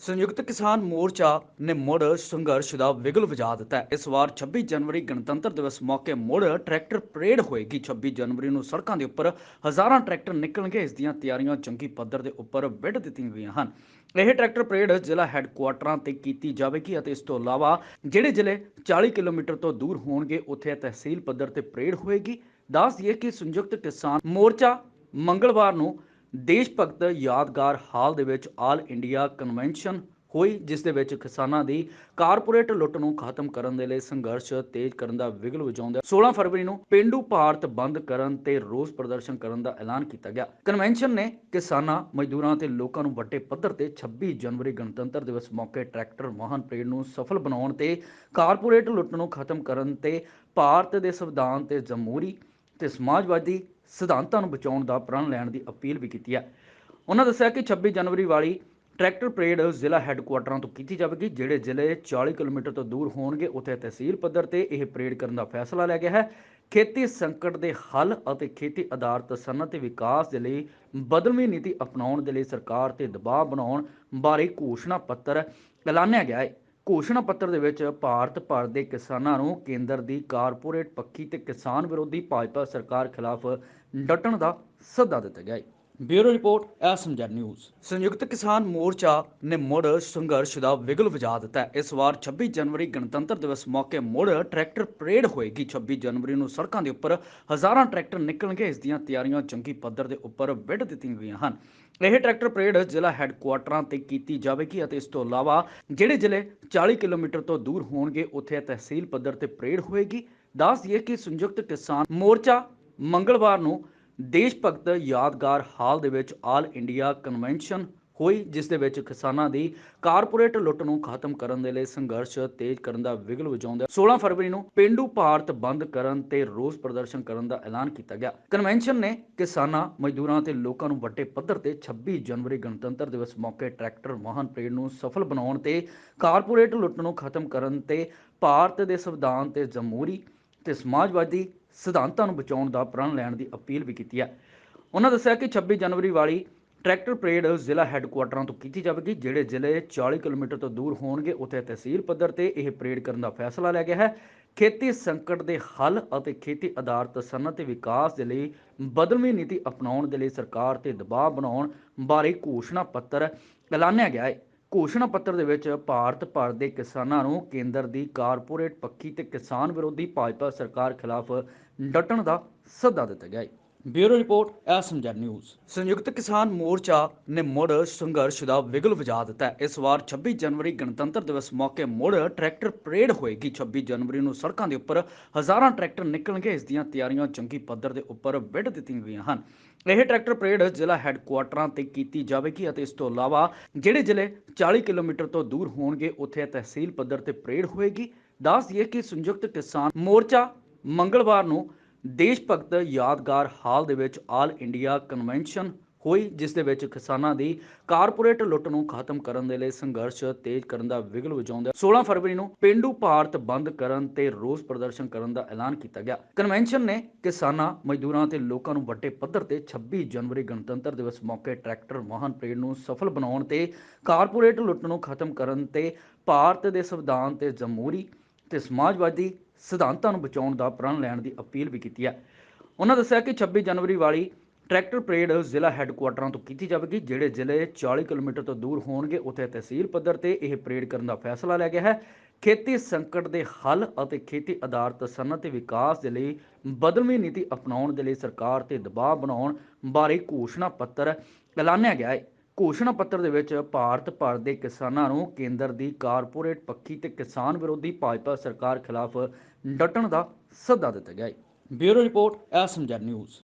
ਸੰਯੁਕਤ ਕਿਸਾਨ ਮੋਰਚਾ ਨੇ ਮੁੜ ਸੰਘਰਸ਼ ਦਾ ਵਿਗਲ ਵਜਾ ਦਿੱਤਾ ਇਸ ਵਾਰ 26 ਜਨਵਰੀ ਗਣਤੰਤਰ ਦਿਵਸ ਮੌਕੇ ਮੁੜ ਟਰੈਕਟਰ ਪਰੇਡ ਹੋਏਗੀ। 26 ਜਨਵਰੀ ਨੂੰ ਸੜਕਾਂ ਦੇ ਉੱਪਰ ਹਜ਼ਾਰਾਂ ਟਰੈਕਟਰ ਨਿਕਲਣਗੇ। ਇਸ ਦੀਆਂ ਤਿਆਰੀਆਂ ਚੰਗੀ ਪੱਧਰ ਦੇ ਉੱਪਰ ਵਿੱਢ ਦਿੱਤੀਆਂ ਗਈਆਂ ਹਨ। ਇਹ ਟਰੈਕਟਰ ਪਰੇਡ ਜ਼ਿਲ੍ਹਾ ਹੈੱਡਕੁਆਟਰਾਂ ਤੇ ਕੀਤੀ ਜਾਵੇਗੀ ਅਤੇ ਇਸ ਤੋਂ ਇਲਾਵਾ ਜਿਹੜੇ ਜ਼ਿਲ੍ਹੇ 40 ਕਿਲੋਮੀਟਰ ਤੋਂ ਦੂਰ ਹੋਣਗੇ, ਉੱਥੇ ਤਹਿਸੀਲ ਪੱਧਰ ਤੇ ਪਰੇਡ ਹੋਏਗੀ। ਦੱਸ ਦਈਏ ਕਿ ਸੰਯੁਕਤ ਕਿਸਾਨ ਮੋਰਚਾ ਮੰਗਲਵਾਰ ਨੂੰ ਦੇਸ਼ ਭਗਤ ਯਾਦਗਾਰ ਹਾਲ ਦੇ ਵਿੱਚ ਆਲ ਇੰਡੀਆ ਕਨਵੈਨਸ਼ਨ ਹੋਈ, ਜਿਸ ਦੇ ਵਿੱਚ ਕਿਸਾਨਾਂ ਦੀ ਕਾਰਪੋਰੇਟ ਲੁੱਟ ਨੂੰ ਖਤਮ ਕਰਨ ਦੇ ਲਈ ਸੰਘਰਸ਼ ਤੇਜ਼ ਕਰਨ ਦਾ ਵਿਗਲ ਵਜਾਉਂਦਾ 16 ਫਰਵਰੀ ਨੂੰ ਪਿੰਡੂ ਭਾਰਤ ਬੰਦ ਕਰਨ ਤੇ ਰੋਸ ਪ੍ਰਦਰਸ਼ਨ ਕਰਨ ਦਾ ਐਲਾਨ ਕੀਤਾ ਗਿਆ। ਕਨਵੈਨਸ਼ਨ ਨੇ ਕਿਸਾਨਾਂ, ਮਜ਼ਦੂਰਾਂ ਤੇ ਲੋਕਾਂ ਨੂੰ ਵੱਡੇ ਪੱਧਰ ਤੇ 26 ਜਨਵਰੀ ਗਣਤੰਤਰ ਦਿਵਸ ਮੌਕੇ ਟਰੈਕਟਰ ਵਾਹਨ ਪਰੇਡ ਨੂੰ ਸਫਲ ਬਣਾਉਣ ਤੇ ਕਾਰਪੋਰੇਟ ਲੁੱਟ ਨੂੰ ਖਤਮ ਕਰਨ ਤੇ ਭਾਰਤ ਦੇ ਸੰਵਿਧਾਨ ਤੇ ਜਮਹੂਰੀ ਤੇ ਸਮਾਜਵਾਦੀ ਸਿਧਾਂਤਾਂ ਨੂੰ ਬਚਾਉਣ ਦਾ ਪ੍ਰਣ ਲੈਣ ਦੀ ਅਪੀਲ ਵੀ ਕੀਤੀ ਹੈ। ਉਹਨਾਂ ਦੱਸਿਆ ਕਿ 26 ਜਨਵਰੀ ਵਾਲੀ ਟਰੈਕਟਰ ਪਰੇਡ ਜ਼ਿਲ੍ਹਾ ਹੈੱਡਕੁਆਟਰਾਂ ਤੋਂ ਕੀਤੀ ਜਾਵੇਗੀ, ਜਿਹੜੇ ਜ਼ਿਲ੍ਹੇ 40 ਕਿਲੋਮੀਟਰ ਤੋਂ ਦੂਰ ਹੋਣਗੇ, ਉੱਥੇ ਤਹਿਸੀਲ ਪੱਧਰ ਤੇ ਇਹ ਪਰੇਡ ਕਰਨ ਦਾ ਫੈਸਲਾ ਲਿਆ ਗਿਆ ਹੈ। ਖੇਤੀ ਸੰਕਟ ਦੇ ਹੱਲ ਅਤੇ ਖੇਤੀ ਆਧਾਰਿਤ ਸਨਅਤ ਵਿਕਾਸ ਦੇ ਲਈ ਬਦਲਵੀਂ ਨੀਤੀ ਅਪਣਾਉਣ ਦੇ ਲਈ ਸਰਕਾਰ ਤੇ ਦਬਾਅ ਬਣਾਉਣ ਬਾਰੇ ਘੋਸ਼ਣਾ ਪੱਤਰ ਐਲਾਨਿਆ ਗਿਆ ਹੈ। ਘੋਸ਼ਣਾ ਪੱਤਰ ਦੇ ਵਿੱਚ ਭਾਰਤ ਭਰ ਦੇ ਕਿਸਾਨਾਂ ਨੂੰ ਕੇਂਦਰ ਦੀ ਕਾਰਪੋਰੇਟ ਪੱਖੀ ਤੇ ਕਿਸਾਨ ਵਿਰੋਧੀ ਭਾਜਪਾ ਸਰਕਾਰ ਖਿਲਾਫ ਡਟਣ ਦਾ ਸੱਦਾ ਦਿੱਤਾ ਗਿਆ ਹੈ। Bureau report, SMZ news. Samyukt Kisan Morcha ਨੇ ਮੁੜ ਸੰਘਰਸ਼ ਦਾ ਵਿਗਲ ਵਜਾ ਦਿੱਤਾ ਹੈ। ਇਸ ਵਾਰ 26 ਜਨਵਰੀ ਗਣਤੰਤਰ ਦਿਵਸ ਮੌਕੇ ਮੁੜ ਟਰੈਕਟਰ ਪਰੇਡ ਹੋਏਗੀ। 26 ਜਨਵਰੀ ਨੂੰ ਸੜਕਾਂ ਦੇ ਉੱਪਰ ਹਜ਼ਾਰਾਂ ਟਰੈਕਟਰ ਨਿਕਲਣਗੇ। ਇਸ ਦੀਆਂ ਤਿਆਰੀਆਂ ਚੰਗੀ ਪੱਧਰ ਦੇ ਉੱਪਰ ਵਿੱਢ ਦਿੱਤੀਆਂ ਗਈਆਂ ਹਨ। ਇਹ ਟਰੈਕਟਰ ਪਰੇਡ ਜ਼ਿਲ੍ਹਾ ਹੈੱਡਕੁਆਟਰਾਂ ਤੇ ਕੀਤੀ ਜਾਵੇਗੀ ਅਤੇ ਇਸ ਤੋਂ ਇਲਾਵਾ ਜਿਹੜੇ ਜ਼ਿਲ੍ਹੇ 40 ਕਿਲੋਮੀਟਰ ਤੋਂ ਦੂਰ ਹੋਣਗੇ, ਉੱਥੇ ਤਹਿਸੀਲ ਪੱਧਰ ਤੇ ਪਰੇਡ ਹੋਏਗੀ। ਦੱਸ ਦਈਏ ਕਿ ਸੰਯੁਕਤ ਕਿਸਾਨ ਮੋਰਚਾ ਮੰਗਲਵਾਰ ਨੂੰ ਦੇਸ਼ ਭਗਤ ਯਾਦਗਾਰ ਹਾਲ ਦੇ ਵਿੱਚ ਆਲ ਇੰਡੀਆ ਕਨਵੈਨਸ਼ਨ ਹੋਈ, ਜਿਸ ਦੇ ਵਿੱਚ ਕਿਸਾਨਾਂ ਦੀ ਕਾਰਪੋਰੇਟ ਲੁੱਟ ਨੂੰ ਖਤਮ ਕਰਨ ਦੇ ਲਈ ਸੰਘਰਸ਼ ਤੇਜ਼ ਕਰਨ ਦਾ ਵਿਗਲ ਵਜਾਉਂਦਾ 16 ਫਰਵਰੀ ਨੂੰ ਪਿੰਡੂ ਭਾਰਤ ਬੰਦ ਕਰਨ ਤੇ ਰੋਸ ਪ੍ਰਦਰਸ਼ਨ ਕਰਨ ਦਾ ਐਲਾਨ ਕੀਤਾ ਗਿਆ। ਕਨਵੈਨਸ਼ਨ ਨੇ ਕਿਸਾਨਾਂ, ਮਜ਼ਦੂਰਾਂ ਤੇ ਲੋਕਾਂ ਨੂੰ ਵੱਡੇ ਪੱਧਰ ਤੇ 26 ਜਨਵਰੀ ਗਣਤੰਤਰ ਦਿਵਸ ਮੌਕੇ ਟਰੈਕਟਰ ਵਾਹਨ ਪਰੇਡ ਨੂੰ ਸਫਲ ਬਣਾਉਣ ਤੇ ਕਾਰਪੋਰੇਟ ਲੁੱਟ ਨੂੰ ਖਤਮ ਕਰਨ ਤੇ ਭਾਰਤ ਦੇ ਸੰਵਿਧਾਨ ਤੇ ਜਮਹੂਰੀ ਤੇ ਸਮਾਜਵਾਦੀ ਸਿਧਾਂਤਾਂ ਨੂੰ ਬਚਾਉਣ ਦਾ ਪ੍ਰਣ ਲੈਣ ਦੀ ਅਪੀਲ ਵੀ ਕੀਤੀ ਹੈ। ਉਹਨਾਂ ਦੱਸਿਆ ਕਿ 26 ਜਨਵਰੀ ਵਾਲੀ ਟਰੈਕਟਰ ਪਰੇਡ ਜ਼ਿਲ੍ਹਾ ਹੈੱਡਕੁਆਟਰਾਂ ਤੋਂ ਕੀਤੀ ਜਾਵੇਗੀ, ਜਿਹੜੇ ਜ਼ਿਲ੍ਹੇ 40 ਕਿਲੋਮੀਟਰ ਤੋਂ ਦੂਰ ਹੋਣਗੇ, ਉੱਥੇ ਤਹਿਸੀਲ ਪੱਧਰ ਤੇ ਇਹ ਪਰੇਡ ਕਰਨ ਦਾ ਫੈਸਲਾ ਲਿਆ ਗਿਆ ਹੈ। ਖੇਤੀ ਸੰਕਟ ਦੇ ਹੱਲ ਅਤੇ ਖੇਤੀ ਆਧਾਰਿਤ ਸਨਅਤ ਤੇ ਵਿਕਾਸ ਦੇ ਲਈ ਬਦਲਵੀਂ ਨੀਤੀ ਅਪਣਾਉਣ ਦੇ ਲਈ ਸਰਕਾਰ ਤੇ ਦਬਾਅ ਬਣਾਉਣ ਬਾਰੇ ਘੋਸ਼ਣਾ ਪੱਤਰ ਐਲਾਨਿਆ ਗਿਆ ਹੈ। ਘੋਸ਼ਣਾ ਪੱਤਰ ਦੇ ਵਿੱਚ ਭਾਰਤ ਭਰ ਦੇ ਕਿਸਾਨਾਂ ਨੂੰ ਕੇਂਦਰ ਦੀ ਕਾਰਪੋਰੇਟ ਪੱਖੀ ਤੇ ਕਿਸਾਨ ਵਿਰੋਧੀ ਭਾਜਪਾ ਸਰਕਾਰ ਖਿਲਾਫ ਡਟਣ ਦਾ ਸੱਦਾ ਦਿੱਤਾ ਗਿਆ ਹੈ। Bureau report, SMZ news. Samyukt Kisan Morcha ਨੇ ਮੁੜ ਸੰਘਰਸ਼ ਦਾ ਵਿਗਲ ਵਜਾ ਦਿੱਤਾ ਹੈ। ਇਸ ਵਾਰ 26 ਜਨਵਰੀ ਗਣਤੰਤਰ ਦਿਵਸ ਮੌਕੇ ਮੁੜ ਟਰੈਕਟਰ ਪਰੇਡ ਹੋਏਗੀ। 26 ਜਨਵਰੀ ਨੂੰ ਸੜਕਾਂ ਦੇ ਉੱਪਰ ਹਜ਼ਾਰਾਂ ਟਰੈਕਟਰ ਨਿਕਲਣਗੇ। ਇਸ ਦੀਆਂ ਤਿਆਰੀਆਂ ਚੰਗੀ ਪੱਧਰ ਦੇ ਉੱਪਰ ਵਿੱਢ ਦਿੱਤੀਆਂ ਗਈਆਂ ਹਨ। ਇਹ ਟਰੈਕਟਰ ਪਰੇਡ ਜ਼ਿਲ੍ਹਾ ਹੈੱਡਕੁਆਟਰਾਂ ਤੇ ਕੀਤੀ ਜਾਵੇਗੀ ਅਤੇ ਇਸ ਤੋਂ ਇਲਾਵਾ ਜਿਹੜੇ ਜ਼ਿਲ੍ਹੇ 40 ਕਿਲੋਮੀਟਰ ਤੋਂ ਦੂਰ ਹੋਣਗੇ, ਉੱਥੇ ਤਹਿਸੀਲ ਪੱਧਰ ਤੇ ਪਰੇਡ ਹੋਏਗੀ। ਦੱਸ ਦਈਏ ਕਿ ਸੰਯੁਕਤ ਕਿਸਾਨ ਮੋਰਚਾ ਮੰਗਲਵਾਰ ਨੂੰ ਦੇਸ਼ ਭਗਤ ਯਾਦਗਾਰ ਹਾਲ ਦੇ ਵਿੱਚ ਆਲ ਇੰਡੀਆ ਕਨਵੈਨਸ਼ਨ ਹੋਈ, ਜਿਸ ਦੇ ਵਿੱਚ ਕਿਸਾਨਾਂ ਦੀ ਕਾਰਪੋਰੇਟ ਲੁੱਟ ਨੂੰ ਖਤਮ ਕਰਨ ਦੇ ਲਈ ਸੰਘਰਸ਼ ਤੇਜ਼ ਕਰਨ ਦਾ ਵਿਗਲ ਵਜਾਉਂਦਾ 16 ਫਰਵਰੀ ਨੂੰ ਪਿੰਡੂ ਭਾਰਤ ਬੰਦ ਕਰਨ ਤੇ ਰੋਸ ਪ੍ਰਦਰਸ਼ਨ ਕਰਨ ਦਾ ਐਲਾਨ ਕੀਤਾ ਗਿਆ। ਕਨਵੈਨਸ਼ਨ ਨੇ ਕਿਸਾਨਾਂ, ਮਜ਼ਦੂਰਾਂ ਤੇ ਲੋਕਾਂ ਨੂੰ ਵੱਡੇ ਪੱਧਰ ਤੇ 26 ਜਨਵਰੀ ਗਣਤੰਤਰ ਦਿਵਸ ਮੌਕੇ ਟਰੈਕਟਰ ਵਾਹਨ ਪਰੇਡ ਨੂੰ ਸਫਲ ਬਣਾਉਣ ਤੇ ਕਾਰਪੋਰੇਟ ਲੁੱਟ ਨੂੰ ਖਤਮ ਕਰਨ ਤੇ ਭਾਰਤ ਦੇ ਸੰਵਿਧਾਨ ਤੇ ਜਮਹੂਰੀ ਤੇ ਸਮਾਜਵਾਦੀ ਸਿਧਾਂਤਾਂ ਨੂੰ ਬਚਾਉਣ ਦਾ ਪ੍ਰਣ ਲੈਣ ਦੀ ਅਪੀਲ ਵੀ ਕੀਤੀ ਹੈ। ਉਹਨਾਂ ਦੱਸਿਆ ਕਿ 26 ਜਨਵਰੀ ਵਾਲੀ ਟਰੈਕਟਰ ਪਰੇਡ ਜ਼ਿਲ੍ਹਾ ਹੈੱਡਕੁਆਟਰਾਂ ਤੋਂ ਕੀਤੀ ਜਾਵੇਗੀ, ਜਿਹੜੇ ਜ਼ਿਲ੍ਹੇ 40 ਕਿਲੋਮੀਟਰ ਤੋਂ ਦੂਰ ਹੋਣਗੇ, ਉੱਥੇ ਤਹਿਸੀਲ ਪੱਧਰ ਤੇ ਇਹ ਪਰੇਡ ਕਰਨ ਦਾ ਫੈਸਲਾ ਲਿਆ ਗਿਆ ਹੈ। ਖੇਤੀ ਸੰਕਟ ਦੇ ਹੱਲ ਅਤੇ ਖੇਤੀ ਆਧਾਰਿਤ ਸਨਅਤ ਵਿਕਾਸ ਦੇ ਲਈ ਬਦਲਵੀਂ ਨੀਤੀ ਅਪਣਾਉਣ ਦੇ ਲਈ ਸਰਕਾਰ ਤੇ ਦਬਾਅ ਬਣਾਉਣ ਬਾਰੇ ਘੋਸ਼ਣਾ ਪੱਤਰ ਐਲਾਨਿਆ ਗਿਆ ਹੈ। ਘੋਸ਼ਣਾ ਪੱਤਰ ਦੇ ਵਿੱਚ ਭਾਰਤ ਭਰ ਦੇ ਕਿਸਾਨਾਂ ਨੂੰ ਕੇਂਦਰ ਦੀ ਕਾਰਪੋਰੇਟ ਪੱਖੀ ਤੇ ਕਿਸਾਨ ਵਿਰੋਧੀ ਭਾਜਪਾ ਸਰਕਾਰ ਖਿਲਾਫ ਡਟਣ ਦਾ ਸੱਦਾ ਦਿੱਤਾ ਗਿਆ ਹੈ। Bureau report SMZ news.